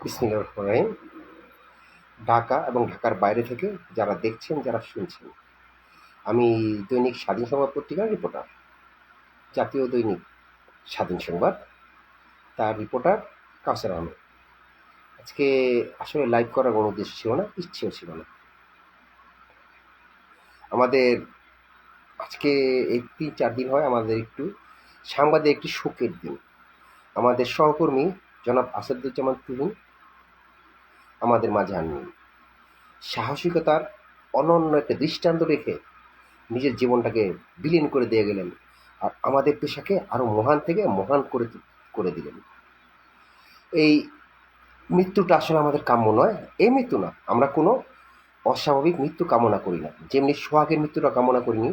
রহিম। ঢাকা এবং ঢাকার বাইরে থেকে যারা দেখছেন, যারা শুনছেন, আমি দৈনিক স্বাধীন সংবাদ পত্রিকার রিপোর্টার, জাতীয় দৈনিক স্বাধীন সংবাদ, তার রিপোর্টার কাউসার আহমেদ। আজকে আসলে লাইভ করার কোনো উদ্দেশ্য ছিল না, ইচ্ছেও ছিল না। আমাদের আজকে এই তিন চার দিন হয় আমাদের একটু সাংবাদিক, একটি শোকের দিন। আমাদের সহকর্মী জনাব আসাদুজ্জামান তুহিন, আমাদের মাঝে আননি সাহসিকতার অনন্য একটা দৃষ্টান্ত রেখে নিজের জীবনটাকে বিলীন করে দিয়ে গেলেন আর আমাদের পেশাকে আরও মহান থেকে মহান করে করে দিলেন। এই মৃত্যুটা আসলে আমাদের কাম্য নয়, এই মৃত্যু না। আমরা কোনো অস্বাভাবিক মৃত্যু কামনা করি না। যেমনি সোহাগের মৃত্যুটা কামনা করিনি,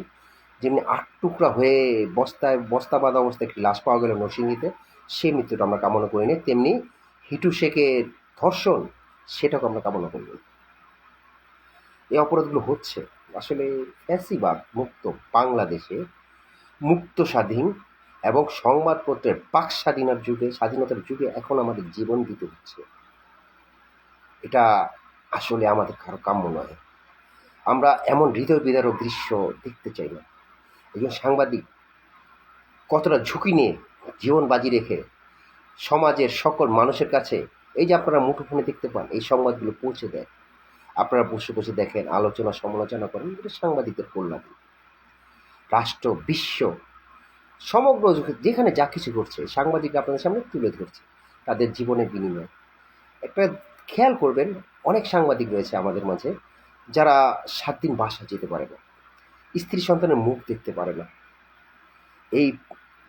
যেমনি আট টুকরা হয়ে বস্তায় বস্তা অবস্থায় একটি লাশ পাওয়া গেল নরসিংদীতে সেই মৃত্যুটা আমরা কামনা করিনি তেমনি হিটু শেখের ধর্ষণ, সেটাকে আমরা কামনা করি না। এই অপরাধগুলো হচ্ছে। আসলে ফ্যাসিবাদ মুক্ত বাংলাদেশে মুক্ত স্বাধীন এবং সংবাদপত্রের পাক স্বাধীনার যুগে, স্বাধীনতার যুগে এখন আমাদের জীবন দিতে হচ্ছে। এটা আসলে আমাদের কারও কাম্য নয়। আমরা এমন হৃদয় বিদারক দৃশ্য দেখতে চাই না। একজন সাংবাদিক কতটা ঝুঁকি নিয়ে জীবন বাজি রেখে সমাজের সকল মানুষের কাছে, এই যে আপনারা মুঠোফোনে দেখতে পান, এই সংবাদগুলো পৌঁছে দেয়। আপনারা বসে বসে দেখেন, আলোচনা সমালোচনা করেন এটা সাংবাদিকদের কল্যাণ রাষ্ট্র, বিশ্ব, সমগ্র যেখানে যা কিছু ঘটছে সাংবাদিক আপনাদের সামনে তুলে ধরছে, তাদের জীবনের বিনিময়। একটা খেয়াল করবেন, অনেক সাংবাদিক রয়েছে আমাদের মাঝে, যারা সাত দিন বাসা যেতে পারে না, স্ত্রী সন্তানের মুখ দেখতে পারে না। এই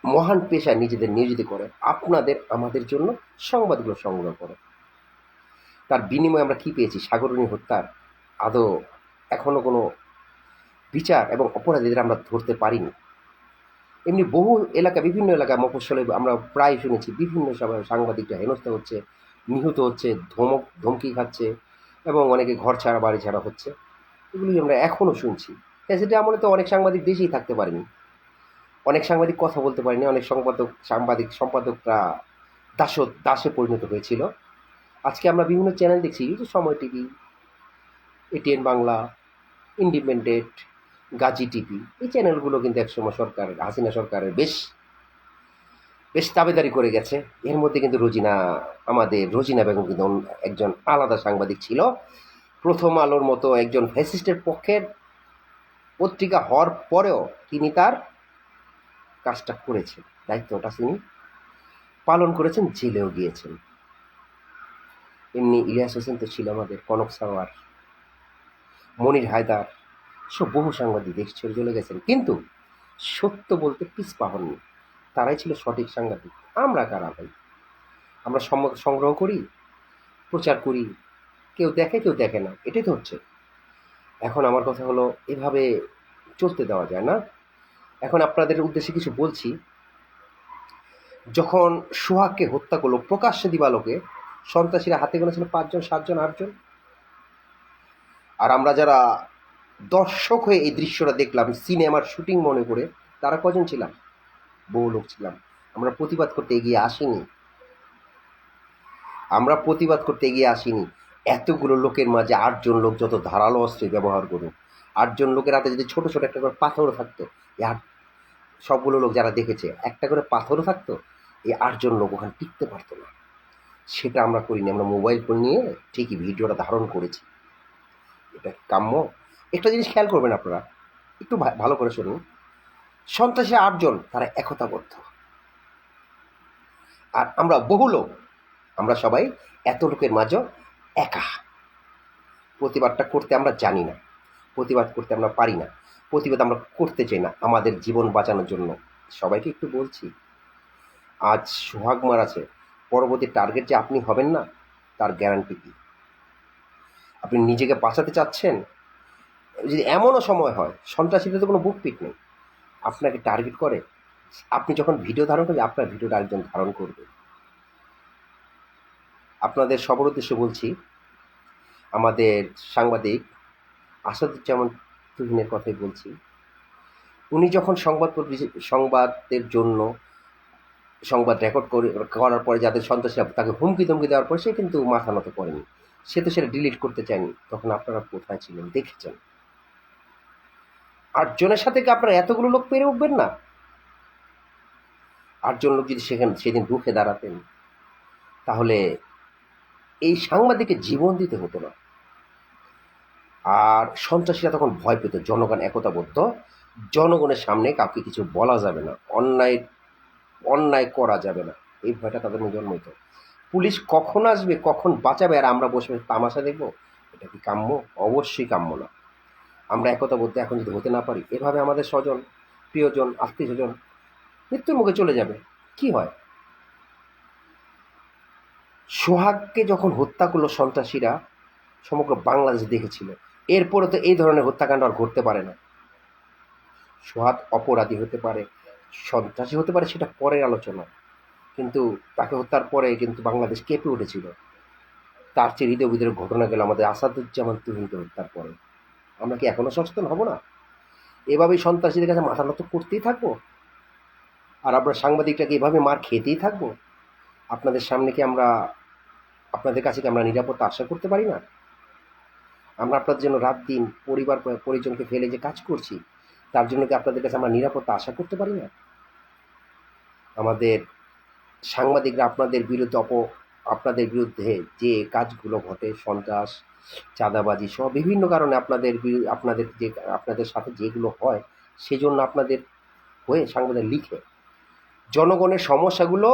মহান পেশায় নিজেদের নিয়োজিত করে, আপনাদের, আমাদের জন্য সংবাদগুলো সংগ্রহ করে। তার বিনিময়ে আমরা কি পেয়েছি? সাগরণী হত্যার আদৌ এখনও কোনো বিচার এবং অপরাধীদের আমরা ধরতে পারিনি। এমনি বহু এলাকা, বিভিন্ন এলাকা, মফস্বলে আমরা প্রায় শুনেছি, বিভিন্ন সময় সাংবাদিকরা হেনস্থা হচ্ছে, নিহত হচ্ছে, ধমক, ধমকি খাচ্ছে এবং অনেকে ঘর ছাড়া, বাড়ি ছাড়া হচ্ছে। এগুলি আমরা এখনও শুনছি। সেটা আমলে তো অনেক সাংবাদিক দেশেই থাকতে পারেনি। অনেক সাংবাদিক কথা বলতে পারেনি, অনেক সম্পাদক, সাংবাদিক, সম্পাদকরা দাস দাসে পরিণত হয়েছিল। আজকে আমরা বিভিন্ন চ্যানেল দেখছি যে সময় TV ATN Bangla Independent Gazi TV, এই চ্যানেলগুলো কিন্তু একসময় সরকারের হাসিনা সরকারের বেশ বেশ দাবেদারি করে গেছে। এর মধ্যে কিন্তু রোজিনা, আমাদের রোজিনা বেগম কিন্তু একজন আলাদা সাংবাদিক ছিল। প্রথম আলোর মতো একজন ফ্যাসিস্টের পক্ষের পত্রিকা হওয়ার পরেও তিনি তার কাজটা করেছেন, দায়িত্বটা তিনি পালন করেছেন, জেলেও গিয়েছেন। এমনি ইলিয়াস হোসেন তো ছিল আমাদের কনক সাওয়ার মনির হায়দার, সব বহু সাংবাদিক দেশ ছেড়ে চলে গেছেন। কিন্তু সত্য বলতে পিছপা হননি। তারাই ছিল সঠিক সাংবাদিক। আমরা কারা ভাই? আমরা সংগ্রহ করি, প্রচার করি, কেউ দেখে কেউ দেখে না। এটাই তো হচ্ছে। এখন আমার কথা হলো, এভাবে চলতে দেওয়া যায় না। এখন আপনাদের উদ্দেশ্যে কিছু বলছি। যখন সোহাগকে হত্যা করল, প্রকাশ্যে দিবালোকে, সন্ত্রাসীরা হাতে গোনা ছিল পাঁচজন, সাতজন, আটজন। আর আমরা যারা দর্শক হয়ে এই দৃশ্যটা দেখলাম, সিনেমার শুটিং মনে করে, তারা কজন ছিলাম? বহু লোক ছিলাম। আমরা প্রতিবাদ করতে এগিয়ে আসিনি। আমরা প্রতিবাদ করতে এগিয়ে আসিনি। এতগুলো লোকের মাঝে আটজন লোক যত ধারালো অস্ত্র ব্যবহার করুন আটজন লোকের হাতে যদি ছোট ছোট একটা করে পাথরও থাকতো, এই আট সবগুলো লোক যারা দেখেছে, একটা করে পাথরও থাকতো, এই আটজন লোক ওখানে টিকতে পারতো না। সেটা আমরা করিনি, আমরা মোবাইল ফোন নিয়ে ঠিকই ভিডিওটা ধারণ করেছি। এটা কাম্য। একটা জিনিস খেয়াল করবেন আপনারা, একটু ভালো করে শুনুন। সন্ত্রাসী আটজন, তারা একতাবদ্ধ। আর আমরা বহু লোক, আমরা সবাই এত লোকের মাঝে একা। প্রতিবাদটা করতে আমরা জানি না, প্রতিবাদ করতে আমরা পারি না। প্রতিবাদ আমরা করতে চাই না আমাদের জীবন বাঁচানোর জন্য। সবাইকে একটু বলছি, আজ সোহাগ মার আছে, পরবর্তী টার্গেট যে আপনি হবেন না, তার গ্যারান্টি কি? আপনি নিজেকে বাঁচাতে চাচ্ছেন? যদি এমনও সময় হয়, সন্ত্রাসীদের তো কোনো বুক পিট নেই। আপনাকে টার্গেট করে, আপনি যখন ভিডিও ধারণ করবেন, আপনার ভিডিওটা আরেকজন ধারণ করবে। আপনাদের সবার উদ্দেশ্যে বলছি, আমাদের সাংবাদিক আসাদুজ্জামান তুহিনের কথাই বলছি। উনি যখন সংবাদপত্র সংবাদের জন্য সংবাদ রেকর্ড করে করার পরে যাদের সন্ত্রাসীরা তাকে হুমকি ধমকি দেওয়ার পর সে কিন্তু মাথা নত করেনি। সে তো সেটা ডিলিট করতে চায়নি। তখন আপনারা কোথায় ছিলেন? দেখেছেন। আটজনের সাথে কি আপনারা এতগুলো লোক পেরে উঠবেন না? আটজন লোক যদি সেখানে সেদিন রুখে দাঁড়াতেন, তাহলে এই সাংবাদিকের জীবন দিতে হতো না। আর সন্ত্রাসীরা তখন ভয় পেত, জনগণ একতা একতাবদ্ধ জনগণের সামনে কাউকে কিছু বলা যাবে না, অন্যায় অন্যায় করা যাবে না। এই ভয়টা তাদের মধ্যে জন্মিত পুলিশ কখন আসবে, কখন বাঁচাবে, আর আমরা বসে তামাশা দেখব? এটা কি কাম্য? অবশ্যই কাম্য না। আমরা একতাবদ্ধ এখন যদি হতে না পারি, এভাবে আমাদের স্বজন, প্রিয়জন আত্মীয় স্বজন মৃত্যুর মুখে চলে যাবে, কি হয়? সোহাগকে যখন হত্যা করল সন্ত্রাসীরা, সমগ্র বাংলাদেশ দেখেছিল। এরপরে তো এই ধরনের হত্যাকাণ্ড আর ঘটতে পারে না। সোহাগ অপরাধী হতে পারে, সন্ত্রাসী হতে পারে, সেটা পরের আলোচনা। কিন্তু তাকে হত্যার পরে কিন্তু বাংলাদেশ কেঁপে উঠেছিল। তার চেয়ে হৃদয় বিদের ঘটনা গেল আমাদের আসাদুজ্জামান তুহিনকে হত্যার পরে। আমরা কি এখনও সচেতন হব না? এভাবেই সন্ত্রাসীদের কাছে মাথা নত করতেই থাকব? আর আমরা সাংবাদিকটাকে এভাবে মার খেতেই থাকব? আপনাদের সামনে কি আমরা, আপনাদের কাছে কি আমরা নিরাপত্তা আশা করতে পারি না? আমরা আপনাদের জন্য রাত দিন পরিবার পরিজনকে ফেলে যে কাজ করছি, তার জন্য কি আপনাদের কাছে আমরা নিরাপত্তা আশা করতে পারি না? আমাদের সাংবাদিকরা আপনাদের বিরুদ্ধে অপ আপনাদের বিরুদ্ধে যে কাজগুলো ঘটে, সন্ত্রাস, চাঁদাবাজি সহ বিভিন্ন কারণে আপনাদের আপনাদের যে, আপনাদের সাথে যেগুলো হয়, সেজন্য আপনাদের হয়ে সাংবাদিক লিখে, জনগণের সমস্যাগুলো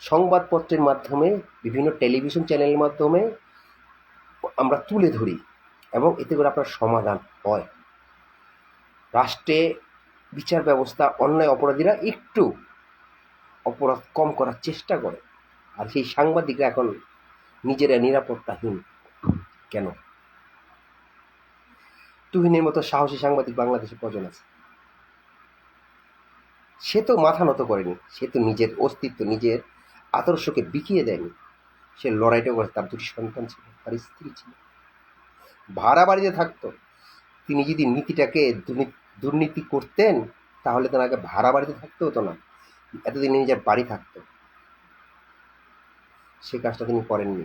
সংবাদপত্রের মাধ্যমে, বিভিন্ন টেলিভিশন চ্যানেলের মাধ্যমে আমরা তুলে ধরি। এবং এতে করে আপনার সমাধান হয়। রাষ্ট্রে বিচার ব্যবস্থা অন্যায় অপরাধীরা একটু অপরাধ কম করার চেষ্টা করে। আর সেই সাংবাদিকরা এখন নিজেরা নিরাপত্তাহীন। কেন? তুহিনের মতো সাহসী সাংবাদিক বাংলাদেশে কজন আছে? সে তো মাথা নত করেনি। সে তো নিজের অস্তিত্ব, নিজের আদর্শকে বিকিয়ে দেয়নি। সে লড়াইটা করে তার দুটি সন্তান ছিল, তার স্ত্রী ছিল। ভাড়া বাড়িতে থাকতো। তিনি যদি নীতিটাকে দুর্নীতি করতেন, তাহলে তাকে ভাড়া বাড়িতে থাকতে হতো না। এতদিন নিজের বাড়ি থাকতো। সে কাজটা তিনি করেননি।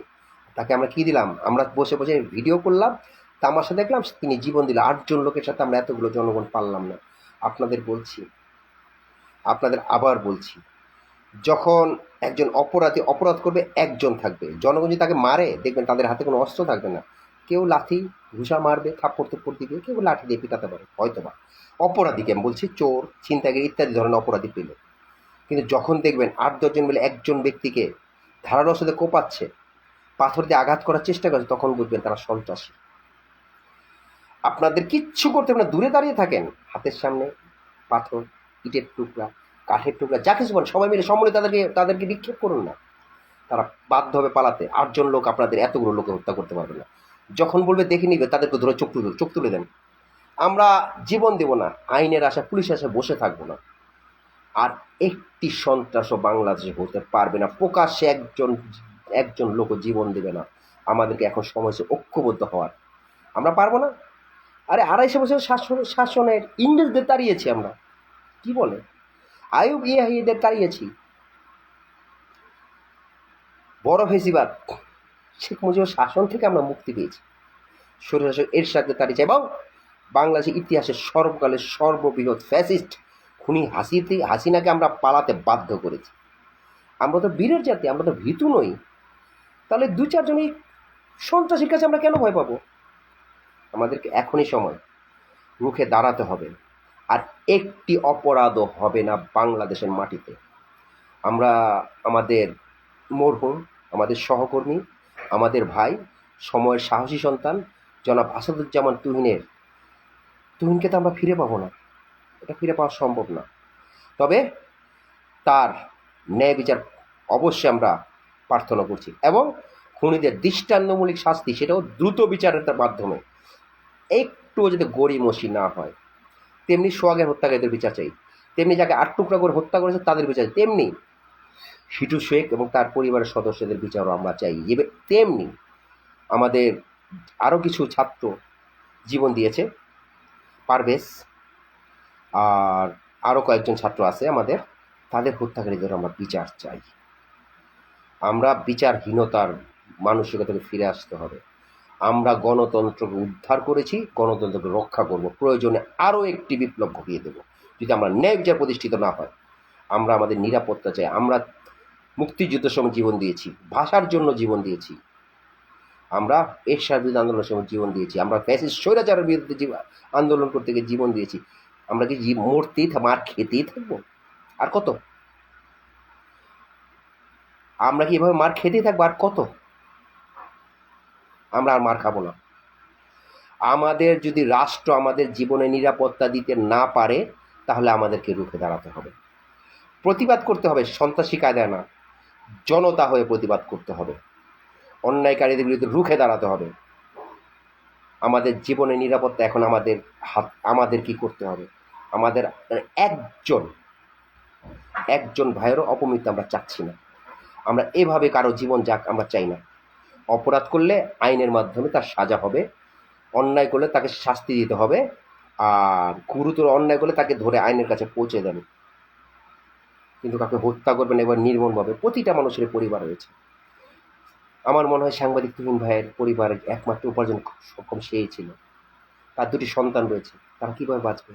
তাকে আমরা কি দিলাম? আমরা বসে বসে ভিডিও করলাম, তামাশা দেখলাম, তিনি জীবন দিল। আটজন লোকের সাথে আমরা এতগুলো জনগণ পারলাম না। আপনাদের বলছি, আপনাদের আবার বলছি, যখন একজন অপরাধী অপরাধ করবে, একজন থাকবে। জনগণ যদি তাকে মারে, দেখবেন তাদের হাতে কোনো অস্ত্র থাকবে না। কেউ লাঠি ঘুষা মারবে, থাপ্পড় তুপ্পড় দিবে, কেউ লাঠি দিয়ে পিটাতে পারে হয়তো বা অপরাধীকে আমি বলছি চোর, ছিনতাইকারী ইত্যাদি ধরনের অপরাধী পেলে। কিন্তু যখন দেখবেন আট দশজন মিলে একজন ব্যক্তিকে ধারালো সাথে কোপাচ্ছে, পাথর দিয়ে আঘাত করার চেষ্টা করছে, তখন বুঝবেন তারা সন্ত্রাসী। আপনাদের কিচ্ছু করতে না, দূরে দাঁড়িয়ে থাকেন। হাতের সামনে পাথর, ইটের টুকরা, কাঠের টুকরা, যা কিছু বলেন, সবাই মিলে সম্মিলিত তাদেরকে তাদেরকে নিক্ষেপ করুন না। তারা বাধ্য হবে পালাতে। আটজন লোক আপনাদের, এতগুলো লোকে হত্যা করতে পারবে না। যখন বলবে দেখে নিবে, তাদেরকে ধরে চোখ তুলে চোখ তুলে দেন। আমরা জীবন দেব না, আইনের আশা পুলিশ আশা বসে থাকব না। আর একটি সন্ত্রাসও বাংলাদেশে হতে পারবে না, প্রকাশ্যে একজন একজন লোক জীবন দেবে না। আমাদেরকে এখন সময় ঐক্যবদ্ধ হওয়ার। আমরা পারব না? আরে আড়াইশো বছর শাসন, শাসনের ইংরেজদের তাড়িয়েছি আমরা। কি বলে? আয়ুব ইয়াহিদের তাড়িয়েছি। বড় ফেসিবাদ। শেখ মুজিবুর শাসন থেকে আমরা মুক্তি পেয়েছি। স্বৈরশাসক এরশাদকে তাড়িয়েছি এবং বাংলাদেশের ইতিহাসের সর্বকালের সর্ববৃহৎ ফ্যাসিস্ট খুনি হাসিতে হাসিনাকে আমরা পালাতে বাধ্য করেছি। আমরা তো বীরের জাতি, আমরা তো ভীতু নই। তাহলে দু চারজনই সন্ত্রাসীর কাছে আমরা কেন ভয় পাবো? আমাদেরকে এখনই সময়। রুখে দাঁড়াতে হবে। আর একটি অপরাধও হবে না বাংলাদেশের মাটিতে। আমরা আমাদের মরহুম, আমাদের সহকর্মী আমাদের ভাই, সময়ের সাহসী সন্তান, জনাব আসাদুজ্জামান তুহিনের। তুহিনকে তো আমরা ফিরে পাবো না। এটা ফিরে পাওয়া সম্ভব না। তবে তার ন্যায় বিচার অবশ্যই আমরা প্রার্থনা করছি এবং খুনিদের দৃষ্টান্তমূলক শাস্তি সেটাও দ্রুত বিচারের মাধ্যমে। একটুও যাতে গড়িমসি না হয়। তেমনি সোহাগের হত্যাকারীদের বিচার চাই। তেমনি যাকে আট টুকরা করে হত্যা করেছে তাদের বিচার চাই। তেমনি হিটু শেখ এবং তার পরিবারের সদস্যদের বিচারও আমরা চাই। তেমনি আমাদের আরও কিছু ছাত্র জীবন দিয়েছে, পারভেজ, আর আরও কয়েকজন ছাত্র আছে আমাদের, তাদের হত্যাকারীদের আমরা বিচার চাই। আমরা বিচারহীনতার মানসিকতাকে ফিরে আসতে হবে। আমরা গণতন্ত্রকে উদ্ধার করেছি, গণতন্ত্রকে রক্ষা করব। প্রয়োজনে আরও একটি বিপ্লব ঘটিয়ে দেব। যদি আমরা ন্যায় বিচার প্রতিষ্ঠিত না হয় আমরা আমাদের নিরাপত্তা চাই, আমরা মুক্তিযুদ্ধের সময় জীবন দিয়েছি, ভাষার জন্য জীবন দিয়েছি। আমরা এরশার বিরুদ্ধে আন্দোলনের সময় জীবন দিয়েছি, আমরা ফ্যাসিস্ট স্বৈরাচারের বিরুদ্ধে আন্দোলন করতে গিয়ে জীবন দিয়েছি। আমরা কি মরতেই মার খেতেই থাকব? আর কত? আমরা কি এভাবে মার খেতেই থাকব আর কত? আমরা আর মার খাব না। আমাদের যদি রাষ্ট্র আমাদের জীবনে নিরাপত্তা দিতে না পারে, তাহলে আমাদেরকে রুখে দাঁড়াতে হবে। প্রতিবাদ করতে হবে, সন্ত্রাসী কায়দায় না। জনতা হয়ে প্রতিবাদ করতে হবে। অন্যায়কারীদের বিরুদ্ধে রুখে দাঁড়াতে হবে। আমাদের জীবনে নিরাপত্তা এখন আমাদের হাত, আমাদের কি করতে হবে? আমাদের একজন একজন ভাইয়েরও অপমৃত্যু আমরা চাচ্ছি না। আমরা এভাবে কারও জীবন যাক আমরা চাই না। অপরাধ করলে আইনের মাধ্যমে তার সাজা হবে, অন্যায় করলে তাকে শাস্তি দিতে হবে, আর গুরুতর অন্যায় করলে তাকে ধরে আইনের কাছে পৌঁছে দেবে। কিন্তু কাকে হত্যা করবেন এবার নির্মমভাবে। প্রতিটা মানুষের পরিবার রয়েছে। আমার মনে হয় সাংবাদিক তুহিন ভাইয়ের পরিবারের একমাত্র উপার্জন সক্ষম সেই ছিল। তার দুটি সন্তান রয়েছে। তারা কীভাবে বাঁচবে?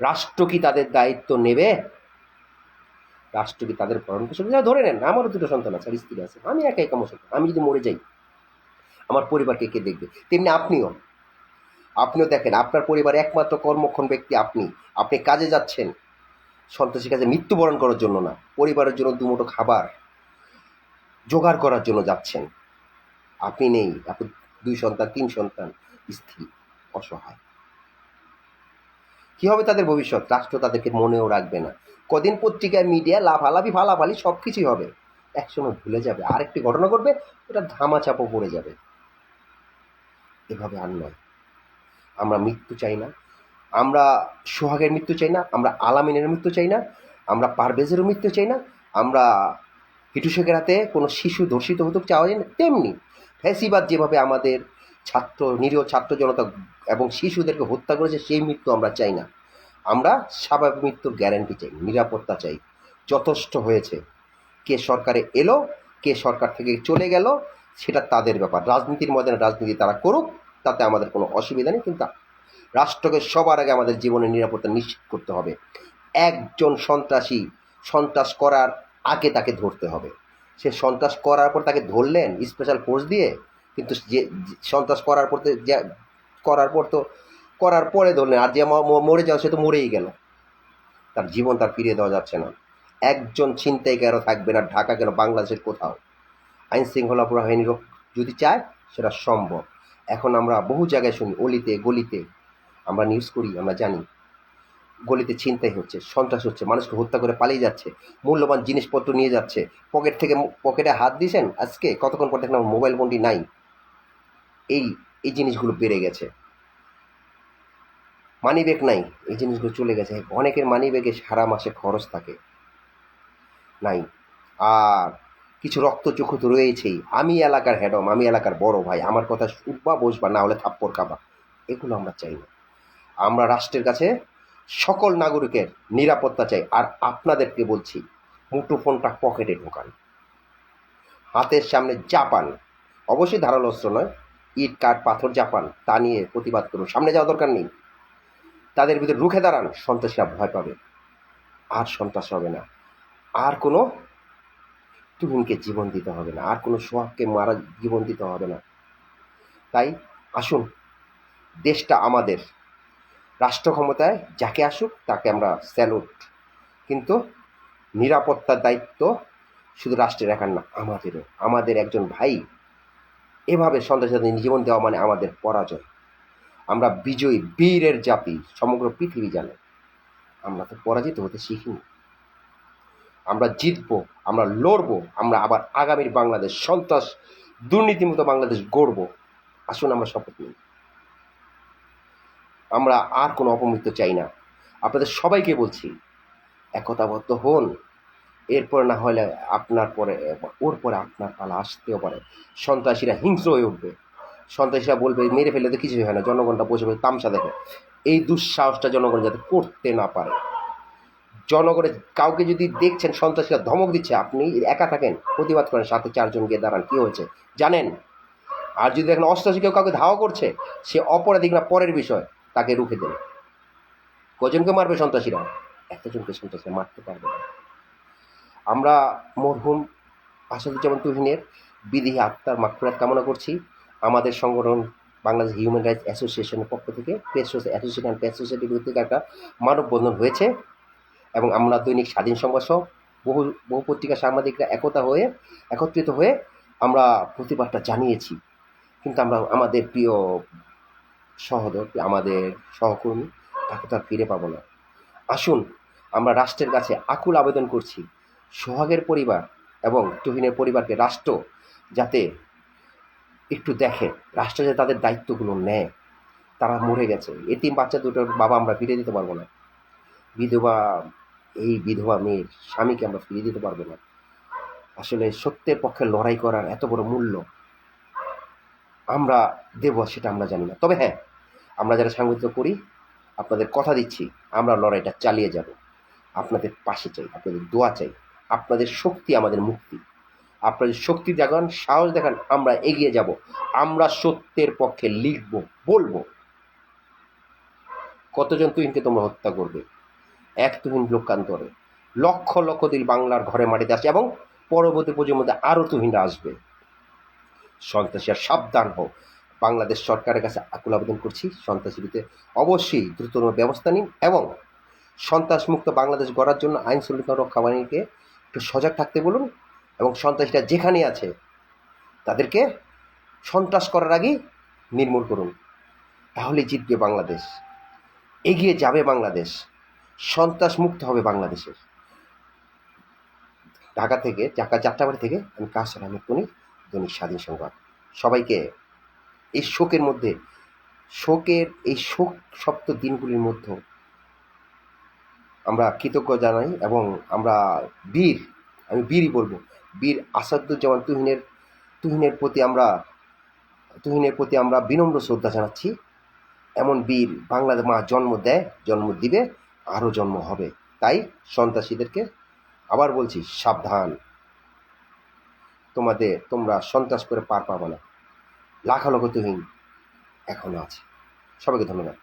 রাষ্ট্র কি তাদের দায়িত্ব নেবে? রাষ্ট্র কি তাদের ভরণ পোষণ? যারা ধরে নেন, আমারও দুটো সন্তান আছে, আর স্ত্রী আছে। আমি একা একা মশাই। আমি যদি মরে যাই, আমার পরিবারকে কে দেখবে? তেমনি আপনিও। আপনিও দেখেন, আপনার পরিবারে একমাত্র কর্মক্ষণ ব্যক্তি আপনি। আপনি কাজে যাচ্ছেন। সন্ত্রাসী কাজে মৃত্যুবরণ করার জন্য না, পরিবারের জন্য দুমুঠো খাবার জোগাড় করার জন্য যাচ্ছেন। আপনি নেই, আপনি দুই সন্তান, তিন সন্তান, স্ত্রী, অসহায়। কি হবে তাদের ভবিষ্যৎ? রাষ্ট্র তাদেরকে মনেও রাখবে না। কদিন পত্রিকায় মিডিয়া লাফালাফি, ফালাফালি সব কিছুই হবে। একসময় ভুলে যাবে। আরেকটি ঘটনা ঘটবে, ওটা ধামাচাপা পড়ে যাবে। এভাবে আর নয়। আমরা মৃত্যু চাই না আমরা সোহাগের মৃত্যু চাই না, আমরা আলামিনের মৃত্যু চাই না, আমরা পারভেজেরও মৃত্যু চাই না, আমরা হিটু শেখের হাতে কোনো শিশু ধর্ষিত হতে চাওয়া যায় না, তেমনি ফ্যাসিবাদ যেভাবে আমাদের ছাত্র, নিরীহ ছাত্র জনতা এবং শিশুদেরকে হত্যা করেছে, সেই মৃত্যু আমরা চাই না। আমরা স্বাভাবিক মৃত্যুর গ্যারান্টি চাই, নিরাপত্তা চাই। যথেষ্ট হয়েছে। কে সরকারে এলো, কে সরকার থেকে চলে গেল, সেটা তাদের ব্যাপার। রাজনীতির ময়দানে রাজনীতি তারা করুক, তাতে আমাদের কোনো অসুবিধা নেই, কিন্তু রাষ্ট্রকে সবার আগে আমাদের জীবনের নিরাপত্তা নিশ্চিত করতে হবে। একজন সন্ত্রাসী সন্ত্রাস করার আগে তাকে ধরতে হবে। সে সন্ত্রাস করার পর তাকে ধরলেন স্পেশাল ফোর্স দিয়ে, কিন্তু যে সন্ত্রাস করার পর করার পর তো, করার পরে ধরলেন, আর যে মরে যাওয়া সে তো মরেই গেল। তার জীবন তার ফিরিয়ে দেওয়া যাচ্ছে না। একজন ছিনতাইকারও থাকবে না, ঢাকা কেন বাংলাদেশের কোথাও। আইন শৃঙ্খলা বাহিনী যদি চায়, সেটা সম্ভব। এখন আমরা বহু জায়গায় শুনি, অলিতে, গলিতে আমরা নিউজ করি, আমরা জানি। গলিতে ছিনতাই হচ্ছে, সন্ত্রাস হচ্ছে, মানুষকে হত্যা করে পালিয়ে যাচ্ছে, মূল্যবান জিনিসপত্র নিয়ে যাচ্ছে। পকেট থেকে পকেটে হাত দিয়েছেন? আজকে কতক্ষণ পর দেখলাম মোবাইল ফোনটি নাই। এই এই জিনিসগুলো বেড়ে গেছে। মানি ব্যাগ নাই, এই জিনিসগুলো চলে গেছে। অনেকের মানি ব্যাগে সারা মাসে খরচ থাকে। নাই। আর কিছু রক্তচক্ষু তো রয়েছেই। আমি এলাকার হেডম আমি এলাকার বড় ভাই, আমার কথা শুনবা, বসবা, না হলে থাপ্পড় খাবা। এগুলো আমরা চাই না। আমরা রাষ্ট্রের কাছে সকল নাগরিকের নিরাপত্তা চাই। আর আপনাদেরকে বলছি মুঠোফোনটা পকেটে ঢোকান। হাতের সামনে জাপান। অবশ্যই ধারালো অস্ত্র নয়, ইট, কাঠ, পাথর জাপান, তা নিয়ে প্রতিবাদ করুন। সামনে যাওয়া দরকার নেই। তাদের ভিতরে রুখে দাঁড়ান, সন্ত্রাসীরা ভয় পাবে। আর সন্ত্রাস হবে না। আর কোনো তুহিনকে জীবন দিতে হবে না। আর কোনো সোহাগকে মারা, জীবন দিতে হবে না। তাই আসুন, দেশটা আমাদের। রাষ্ট্র ক্ষমতায় যাকে আসুক তাকে আমরা স্যালুট কিন্তু নিরাপত্তার দায়িত্ব শুধু রাষ্ট্রের একার না, আমাদেরও। আমাদের একজন ভাই, এভাবে সন্ত্রাসীদের জীবন দেওয়া মানে আমাদের পরাজয়। আমরা বিজয়ী, বীরের জাতি, সমগ্র পৃথিবী জানে। আমরা তো পরাজিত হতে শিখিনি। আমরা জিতবো, আমরা লড়বো, আমরা আবার আগামীর বাংলাদেশ, সন্ত্রাস, দুর্নীতিমুক্ত বাংলাদেশ গড়ব। আসুন আমরা শপথ নিই। আমরা আর কোনো অপমৃত্যু চাই না। আপনাদের সবাইকে বলছি, একতাবদ্ধ হন। এরপরে না হলে আপনার পরে, ওর পরে আপনার পালা আসতেও পারে। সন্ত্রাসীরা হিংস্র হয়ে উঠবে। সন্ত্রাসীরা বলবে, মেরে ফেলে তো কিছুই হয় না, জনগণটা বসে বসে তামসা দেখে। এই দুঃসাহসটা জনগণ যাতে করতে না পারে। জনগণের কাউকে যদি দেখছেন, সন্ত্রাসীরা ধমক দিচ্ছে, আপনি একা থাকেন, প্রতিবাদ করেন, সাথে চারজন গিয়ে দাঁড়ান, কী হয়েছে? জানেন? আর যদি দেখেন অস্ত্রাসী কেউ কাউকে ধাওয়া করছে, সে অপরাধী না পরের বিষয়। তাকে রুখে দেন কজনকে মারবে সন্ত্রাসীরা? এতজনকে সন্ত্রাসীরা মারতে পারবে না। আমরা মরহুম আসাদুজ্জামান তুহিনের বিধি আত্মার মাকফিরাত কামনা করছি। আমাদের সংগঠন বাংলাদেশ হিউম্যান রাইটস অ্যাসোসিয়েশনের পক্ষ থেকে প্রেস অ্যাসোসিয়েশন অ্যান্ড প্রেস সোসাইটির থেকে একটা মানববন্ধন হয়েছে এবং আমরা দৈনিক স্বাধীন সংবাদ সহ বহু বহু পত্রিকা সাংবাদিকরা একতা হয়ে, একত্রিত হয়ে আমরা প্রতিবাদটা জানিয়েছি। কিন্তু আমরা, আমাদের প্রিয় সহোদর আমাদের সহকর্মী, তাকে তো আর ফিরে পাবো না। আসুন, আমরা রাষ্ট্রের কাছে আকুল আবেদন করছি। সোহাগের পরিবার এবং তুহিনের পরিবারকে রাষ্ট্র যাতে একটু দেখে, রাষ্ট্র যাতে তাদের দায়িত্বগুলো নেয়। তারা মরে গেছে। এতিম বাচ্চা দুটোর বাবা আমরা ফিরে দিতে পারব না। বিধবা, এই বিধবা মেয়ের স্বামীকে আমরা ফিরিয়ে দিতে পারব না। আসলে সত্যের পক্ষে লড়াই করার এত বড় মূল্য আমরা দেব, সেটা আমরা জানি না। তবে হ্যাঁ আমরা যারা সাংবাদিক করি, আপনাদের কথা দিচ্ছি, আমরা লড়াইটা চালিয়ে যাব। আপনাদের পাশে চাই, আপনাদের দোয়া চাই, আপনাদের শক্তি আমাদের মুক্তি। আপনাদের শক্তি দেখান, সাহস দেখান, আমরা এগিয়ে যাব। আমরা সত্যের পক্ষে লিখব, বলব। কতজন তুহিনকে তোমরা হত্যা করবে? এক তুহিন লোকান্তরে। লক্ষ লক্ষ দিল বাংলার ঘরে মাটিতে আসে এবং পরবর্তী প্রজন্মতে আরও তুহিনরা আসবে। সন্ত্রাসীরা সাবধান হোক বাংলাদেশ সরকারের কাছে আকুল আবেদন করছি। সন্ত্রাসীতে অবশ্যই দ্রুততম ব্যবস্থা নিন এবং সন্ত্রাসমুক্ত বাংলাদেশ গড়ার জন্য আইন শৃঙ্খলা রক্ষা বাহিনীকে একটু সজাগ থাকতে বলুন এবং সন্ত্রাসীরা যেখানে আছে তাদেরকে সন্ত্রাস করার আগেই নির্মূল করুন। তাহলে জিতবে বাংলাদেশ। এগিয়ে যাবে বাংলাদেশ। সন্ত্রাস মুক্ত হবে বাংলাদেশের। ঢাকা থেকে ঢাকা যাত্রাবাড়ি থেকে আমি কাসর আহমেদ কনি দৈনিক স্বাধীন সংবাদ। সবাইকে এই শোকের মধ্যে, শোকের এই শোক সপ্ত দিনগুলির মধ্যে আমরা কৃতজ্ঞ জানাই এবং আমরা বীর, আমি বীরই বলব, বীর আসাদুজ্জামান তুহিনের তুহিনের প্রতি আমরা, তুহিনের প্রতি আমরা বিনম্র শ্রদ্ধা জানাচ্ছি। এমন বীর বাংলাদেশ মা জন্ম দেয়, জন্ম দিবে, আরও জন্ম হবে। তাই সন্ত্রাসীদেরকে আবার বলছি, সাবধান। তোমাদের, তোমরা সন্ত্রাস করে পার পাবো না। লাখালক্ষ তুহিন এখনও আছে। সবাইকে ধন্যবাদ।